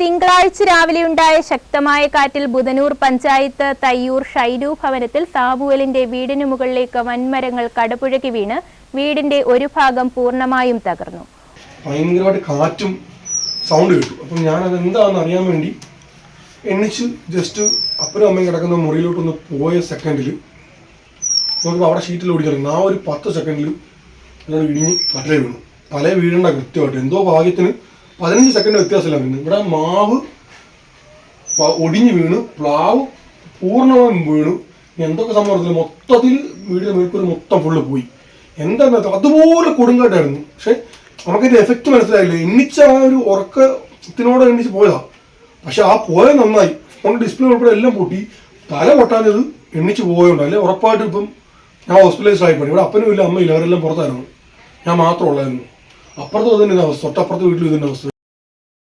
തിങ്കളാഴ്ച രാവിലെ ഉണ്ടായ ശക്തമായ കാറ്റിൽ ബുധനൂർ പഞ്ചായത്ത് തയ്യൂർ ഷൈരു ഭവനത്തിൽ സാബുവലിന്റെ വീടിന് മുകളിലേക്ക് വൻമരങ്ങൾ കടപുഴകി വീണ് വീടിന്റെ ഒരു ഭാഗം പൂർണമായും തകർന്നു. ഭയങ്കരമായിട്ട് കാറ്റും സൗണ്ട് കേട്ടു അപ്പം ഞാനത് എന്താണെന്ന് അറിയാൻ വേണ്ടി എണ്ണിച്ച് ജസ്റ്റ് അപ്പനും അമ്മയും കിടക്കുന്ന മുറിയിലോട്ടൊന്ന് പോയ സെക്കൻഡിൽ നോക്കുമ്പോൾ അവിടെ ഷീറ്റിൽ ഓടിക്കിറങ്ങി ആ ഒരു പത്ത് സെക്കൻഡിൽ ഇടിഞ്ഞ് കട്ടിലേ വീണു. പല വീഴണ്ട കൃത്യമായിട്ട്. എന്തോ ഭാഗ്യത്തിന് പതിനഞ്ച് സെക്കൻഡ് വ്യത്യാസമില്ല വീണു. ഇവിടെ മാവ് ഒടിഞ്ഞു വീണു. പ്ലാവ് പൂർണമായും വീണു. എന്തൊക്കെ സംഭവത്തിൽ മൊത്തത്തിൽ വീടിന്റെ മേൽക്കൂര് മൊത്തം ഫുള്ള് പോയി. എന്താ അതുപോലെ കൊടുങ്കാട്ടായിരുന്നു പക്ഷെ നമുക്കതിന്റെ എഫക്റ്റ് മനസ്സിലായില്ല? എണ്ണിച്ച ആ ഒരു ഉറക്കത്തിനോട് എണ്ണിച്ച് പോയതാ. പക്ഷെ ആ പോയ നന്നായി. ഫോണിന്റെ ഡിസ്പ്ലേ ഉൾപ്പെടെ എല്ലാം പൊട്ടി. തല പൊട്ടാനത് എണ്ണിച്ച് പോയതുകൊണ്ട് അല്ലെ? ഉറപ്പായിട്ടും ഇപ്പം ഞാൻ ഹോസ്പിറ്റലൈസ് ആയിപ്പോയി. ഇവിടെ അപ്പനും ഇല്ല അമ്മയില്ല. അവരെല്ലാം പുറത്തായിരുന്നു. ഞാൻ മാത്രം ഉള്ളായിരുന്നു. അപ്പുറത്ത് അതിന്റെ അവസ്ഥ തൊട്ടപ്പുറത്ത് വീട്ടിൽ ഇതിന്റെ അവസ്ഥ.